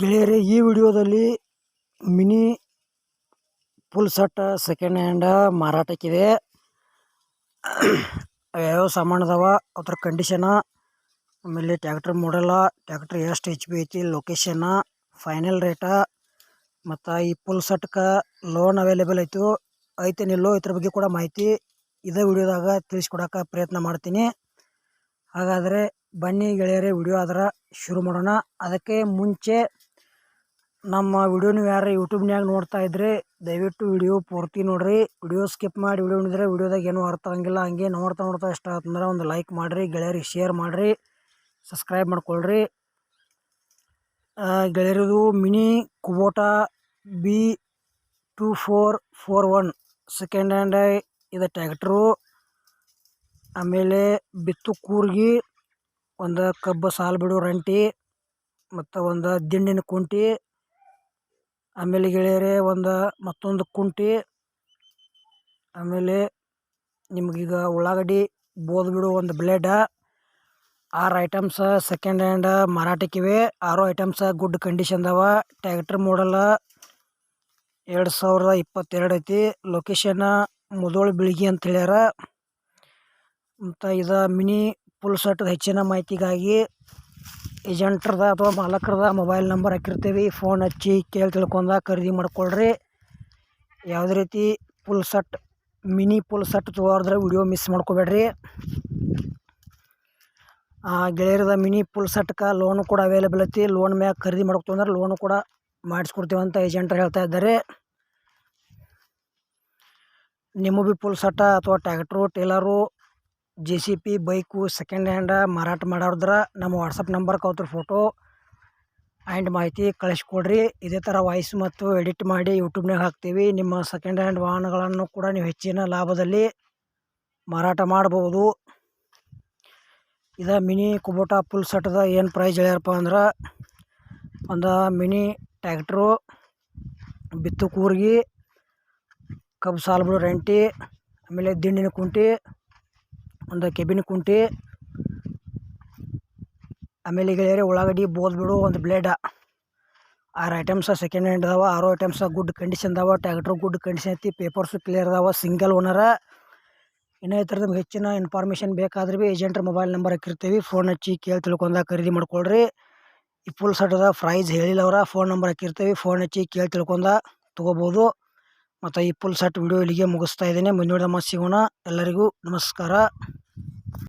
ಗೆಳೆಯರೇ, ಈ ವಿಡಿಯೋದಲ್ಲಿ mini full set second hand ಮಾರಾಟಕ್ಕಿದೆ. ಯಾವ್ಯಾವ ಸಾಮಾನು ಅದ್ರ ಕಂಡೀಷನ ಆಮೇಲೆ ಟ್ಯಾಕ್ಟ್ರ್ ಮಾಡಲ್ಲ ಟ್ಯಾಕ್ಟ್ರ್ ಎಷ್ಟು ಹೆಚ್ ಬಿ ಐತಿ ಲೊಕೇಶನ ಫೈನಲ್ ರೇಟ ಮತ್ತು ಈ ಫುಲ್ ಸೆಟ್ಗೆ ಲೋನ್ ಅವೈಲೇಬಲ್ ಐತು ಐತೇನಿಲ್ಲೋ ಇದ್ರ ಬಗ್ಗೆ ಕೂಡ ಮಾಹಿತಿ ಇದೇ ವಿಡಿಯೋದಾಗ ತಿಳಿಸ್ಕೊಡಕ್ಕೆ ಪ್ರಯತ್ನ ಮಾಡ್ತೀನಿ. ಹಾಗಾದರೆ ಬನ್ನಿ ಗೆಳೆಯರೇ, ವಿಡಿಯೋ ಆದ್ರೆ ಶುರು ಮಾಡೋಣ. ಅದಕ್ಕೆ ಮುಂಚೆ ನಮ್ಮ ವಿಡಿಯೋನು ಯಾರು ಯೂಟ್ಯೂಬ್ನ್ಯಾಗ ನೋಡ್ತಾ ಇದ್ರೆ, ದಯವಿಟ್ಟು ವಿಡಿಯೋ ಪೂರ್ತಿ ನೋಡ್ರಿ. ವಿಡಿಯೋ ಸ್ಕಿಪ್ ಮಾಡಿ ವಿಡಿಯೋ ನೋಡಿದ್ರೆ ವಿಡಿಯೋದಾಗ ಏನೂ ಅರ್ಥ ಆಗಂಗಿಲ್ಲ. ಹಂಗೆ ನೋಡ್ತಾ ನೋಡ್ತಾ ಇಷ್ಟ ಆತಂದ್ರೆ ಒಂದು ಲೈಕ್ ಮಾಡಿರಿ, ಗೆಳೆಯರಿಗೆ ಶೇರ್ ಮಾಡಿರಿ, ಸಬ್ಸ್ಕ್ರೈಬ್ ಮಾಡ್ಕೊಳ್ರಿ. ಗೆಳೆಯರದು mini Kubota B two four four one second hand ಇದು ಟ್ಯಾಕ್ಟ್ರು. ಆಮೇಲೆ ಬಿತ್ತು ಕೂರ್ಗಿ, ಒಂದು ಕಬ್ಬು ಸಾಲು ಬಿಡೋ ರಂಟಿ, ಮತ್ತು ಒಂದು ದಿಂಡಿನ ಕುಂಟಿ. ಆಮೇಲೆ ಗೆಳೆಯರೇ, ಒಂದು ಮತ್ತೊಂದು ಕುಂಟಿ. ಆಮೇಲೆ ನಿಮಗೀಗ ಉಳ್ಳಾಗಡ್ಡಿ ಬೋದ್ ಬಿಡು ಒಂದು ಬ್ಲೇಡ. ಆರು ಐಟಮ್ಸ ಸೆಕೆಂಡ್ ಹ್ಯಾಂಡ್ ಮಾರಾಟಕ್ಕಿವೆ ಆರು ಐಟಮ್ಸ ಗುಡ್ ಕಂಡೀಷನ್ದವ ಟ್ಯಾಕ್ಟ್ರ್ ಮಾಡಲ್ಲ ಎರಡು ಸಾವಿರದ ಇಪ್ಪತ್ತೆರಡು ಐತಿ. ಲೊಕೇಶನ್ ಮುದೋಳು ಬಿಳಿಗಿ ಅಂತ ಹೇಳ್ಯಾರ. ಮತ್ತು ಇದು ಮಿನಿ ಫುಲ್ ಸೆಟ್ ಹೆಚ್ಚಿನ ಮಾಹಿತಿಗಾಗಿ ಏಜೆಂಟ್ರದ ಅಥವಾ ಮಾಲಕ್ರದ ಮೊಬೈಲ್ ನಂಬರ್ ಹಾಕಿರ್ತೀವಿ. ಫೋನ್ ಹಚ್ಚಿ ಕೇಳಿ ತಿಳ್ಕೊಂಡ ಖರೀದಿ ಮಾಡ್ಕೊಳ್ರಿ. ಯಾವುದೇ ರೀತಿ full set mini full set ತೊಗೊಳೋದ್ರೆ video miss ಮಾಡ್ಕೋಬೇಡ್ರಿ. ಗೆಳೆಯರದ ಮಿನಿ ಪುಲ್ ಸೆಟ್ಗೆ ಲೋನು ಕೂಡ ಅವೈಲೇಬಲ್ ಐತಿ. ಲೋನ್ ಮ್ಯಾಗ ಖರೀದಿ ಮಾಡ್ಕೊತಂದ್ರೆ ಲೋನು ಕೂಡ ಮಾಡಿಸ್ಕೊಡ್ತೀವಿ ಅಂತ ಏಜೆಂಟ್ರು ಹೇಳ್ತಾ ಇದ್ದಾರೆ. ನಿಮ್ಮ ಬಿ ಪುಲ್ ಸಟ್ಟ ಅಥವಾ tractor trailer J C B bike second hand ಮಾರಾಟ ಮಾಡೋದ್ರ ನಮ್ಮ ವಾಟ್ಸಪ್ ನಂಬರ್ ಕೌತ್ರ ಫೋಟೋ ಆ್ಯಂಡ್ ಮಾಹಿತಿ ಕಳಿಸ್ಕೊಡ್ರಿ. ಇದೇ ಥರ ವಾಯ್ಸ್ ಮತ್ತು ಎಡಿಟ್ ಮಾಡಿ ಯೂಟ್ಯೂಬ್ನಾಗ ಹಾಕ್ತೀವಿ. ನಿಮ್ಮ ಸೆಕೆಂಡ್ ಹ್ಯಾಂಡ್ ವಾಹನಗಳನ್ನು ಕೂಡ ನೀವು ಹೆಚ್ಚಿನ ಲಾಭದಲ್ಲಿ ಮಾರಾಟ ಮಾಡ್ಬೋದು. ಇದು ಮಿನಿ ಕುಬೋಟಾ ಫುಲ್ ಸೆಟ್ದ ಏನು ಪ್ರೈಸ್ ಹೇಳ್ಯಾರಪ್ಪ ಅಂದ್ರೆ ಒಂದು ಮಿನಿ ಟ್ಯಾಕ್ಟ್ರು ಬಿತ್ತು ಕೂರ್ಗಿ, ಕಬ್ಬು ಸಾಲು ರೆಂಟಿ ಆಮೇಲೆ ದಿಂಡಿನ ಕುಂಟಿ ಒಂದು ಕೆಬಿನ್ ಕುಂಟಿ, ಆಮೇಲೆ ಗೆಳೆಯರೆ ಉಳ್ಳಾಗಡ್ಡಿ ಬೋದ್ ಬಿಡು, ಒಂದು ಬ್ಲೇಡ ಆರು ಐಟಮ್ಸ ಸೆಕೆಂಡ್ ಹ್ಯಾಂಡ್ ಅದಾವ, ಆರು ಐಟಮ್ಸ ಗುಡ್ ಕಂಡೀಷನ್ ಅದಾವ ಟ್ಯಾಕ್ಟ್ರು ಗುಡ್ ಕಂಡೀಷನ್ ಐತಿ ಪೇಪರ್ಸು ಕ್ಲಿಯರ್ ಅದಾವ ಸಿಂಗಲ್ ಓನರ ಇನ್ನೂ ಈ ಥರದ ನಿಮ್ಗೆ ಹೆಚ್ಚಿನ ಇನ್ಫಾರ್ಮೇಷನ್ ಬೇಕಾದ್ರೆ ಭೀ ಏಜೆಂಟ್ರ ಮೊಬೈಲ್ ನಂಬರ್ ಹಾಕಿರ್ತೀವಿ ಫೋನ್ ಹಚ್ಚಿ ಕೇಳಿ ತಿಳ್ಕೊಂಡಾಗ ಖರೀದಿ ಮಾಡ್ಕೊಳ್ರಿ. ಈ ಫುಲ್ ಸೆಟದ ಪ್ರೈಸ್ ಹೇಳಿಲ್ಲ ಅವರ ಫೋನ್ ನಂಬರ್ ಹಾಕಿರ್ತೀವಿ ಫೋನ್ ಹಚ್ಚಿ ಕೇಳಿ ತಿಳ್ಕೊಂಡ ತೊಗೋಬೋದು. ಮತ್ತು ಈ ಪುಲ್ ಸೆಟ್ ವಿಡಿಯೋ ಇಲ್ಲಿಗೆ ಮುಗಿಸ್ತಾ ಇದ್ದೀನಿ. ಮುಂದಿನ ಸಿಗೋಣ. ಎಲ್ಲರಿಗೂ ನಮಸ್ಕಾರ.